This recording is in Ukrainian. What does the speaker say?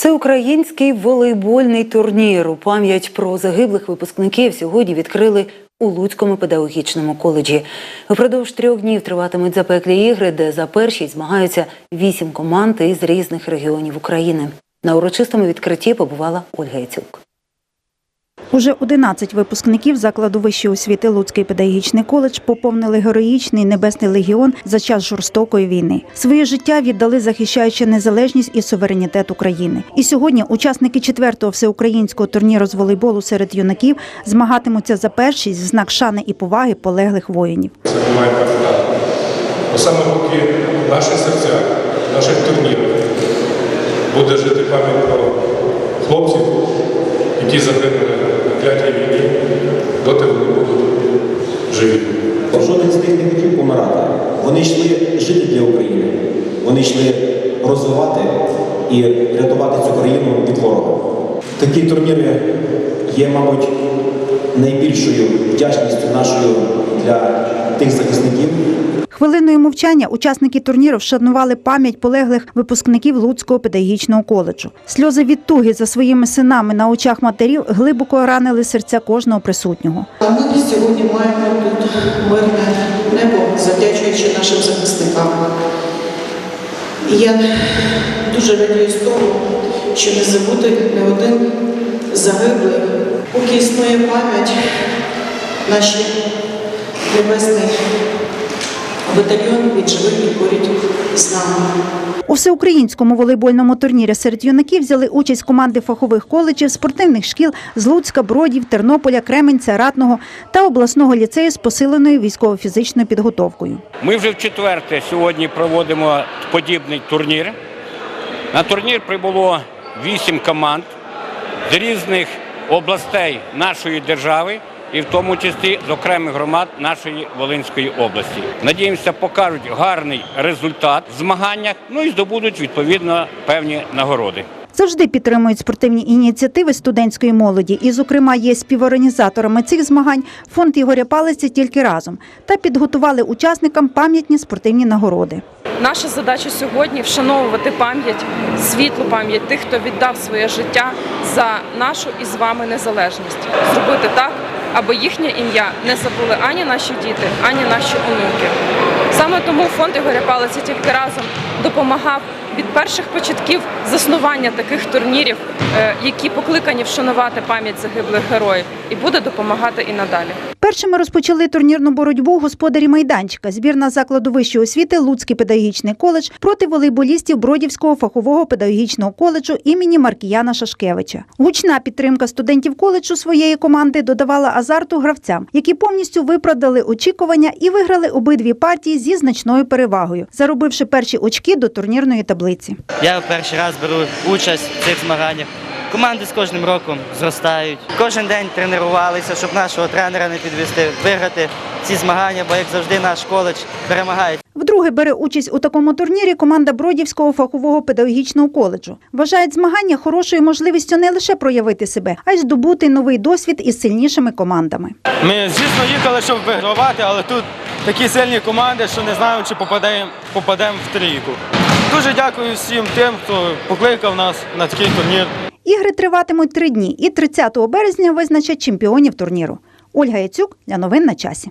Всеукраїнський волейбольний турнір у пам'ять про загиблих випускників сьогодні відкрили у Луцькому педагогічному коледжі. Упродовж трьох днів триватимуть запеклі ігри, де за перші змагаються вісім команд із різних регіонів України. На урочистому відкритті побувала Ольга Яцюк. Уже 11 випускників закладу вищої освіти Луцький педагогічний коледж поповнили героїчний небесний легіон за час жорстокої війни. Своє життя віддали, захищаючи незалежність і суверенітет України. І сьогодні учасники четвертого всеукраїнського турніру з волейболу серед юнаків змагатимуться за першість знак шани і поваги полеглих воїнів. Це маємо пам'ятати. Бо саме поки в наших наших турнірах буде жити пам'ять про хлопців, які загинули на клятій війні, доти вони будуть живі. Жоден з них не хотів помирати. Вони йшли жити для України. Вони йшли розвивати і рятувати цю країну від ворога. Такі турніри є, мабуть, найбільшою вдячністю нашою для тих захисників, Хвилиною мовчання учасники турніру вшанували пам'ять полеглих випускників Луцького педагогічного коледжу. Сльози відтуги за своїми синами на очах матерів глибоко ранили серця кожного присутнього. А ми сьогодні маємо тут мирне небо, завдячуючи нашим захисникам. І я дуже радію з того, що не забути не один загиблий. Поки існує пам'ять, наші небесний батальйон від живих і поряд з нами. У всеукраїнському волейбольному турнірі серед юнаків взяли участь команди фахових коледжів, спортивних шкіл з Луцька, Бродів, Тернополя, Кременця, Ратного та обласного ліцею з посиленою військово-фізичною підготовкою. Ми вже в четверте сьогодні проводимо подібний турнір. На турнір прибуло вісім команд з різних областей нашої держави і в тому числі з окремих громад нашої Волинської області. Надіємося, покажуть гарний результат в змаганнях, ну і здобудуть відповідно певні нагороди. Завжди підтримують спортивні ініціативи студентської молоді і, зокрема, є співорганізаторами цих змагань фонд Ігоря Палиця тільки разом та підготували учасникам пам'ятні спортивні нагороди. Наша задача сьогодні вшановувати пам'ять, світлу пам'ять тих, хто віддав своє життя за нашу і з вами незалежність. Зробити так, аби їхнє ім'я не забули ані наші діти, ані наші онуки. Саме тому фонд Ігоря Палиця тільки разом допомагав від перших початків заснування таких турнірів, е, які покликані вшанувати пам'ять загиблих героїв, і буде допомагати і надалі. Першими розпочали турнірну боротьбу господарі майданчика, збірна закладу вищої освіти Луцький педагогічний коледж проти волейболістів Бродівського фахового педагогічного коледжу імені Маркіяна Шашкевича. Гучна підтримка студентів коледжу своєї команди додавала азарту гравцям, які повністю виправдали очікування і виграли обидві партії зі значною перевагою, заробивши перші очки до турнірної таблиці. Я перший раз беру участь в цих змаганнях. Команди з кожним роком зростають. Кожен день тренувалися, щоб нашого тренера не підвести, виграти ці змагання, бо як завжди наш коледж перемагає. Вдруге бере участь у такому турнірі команда Бродівського фахового педагогічного коледжу. Вважають змагання хорошою можливістю не лише проявити себе, а й здобути новий досвід із сильнішими командами. Ми, звісно, їхали, щоб вигравати, але тут такі сильні команди, що не знаю, чи попадемо, попадемо в трійку. Дуже дякую всім тим, хто покликав нас на такий турнір. Ігри триватимуть три дні і 30 березня визначать чемпіонів турніру. Ольга Яцюк для новин на часі.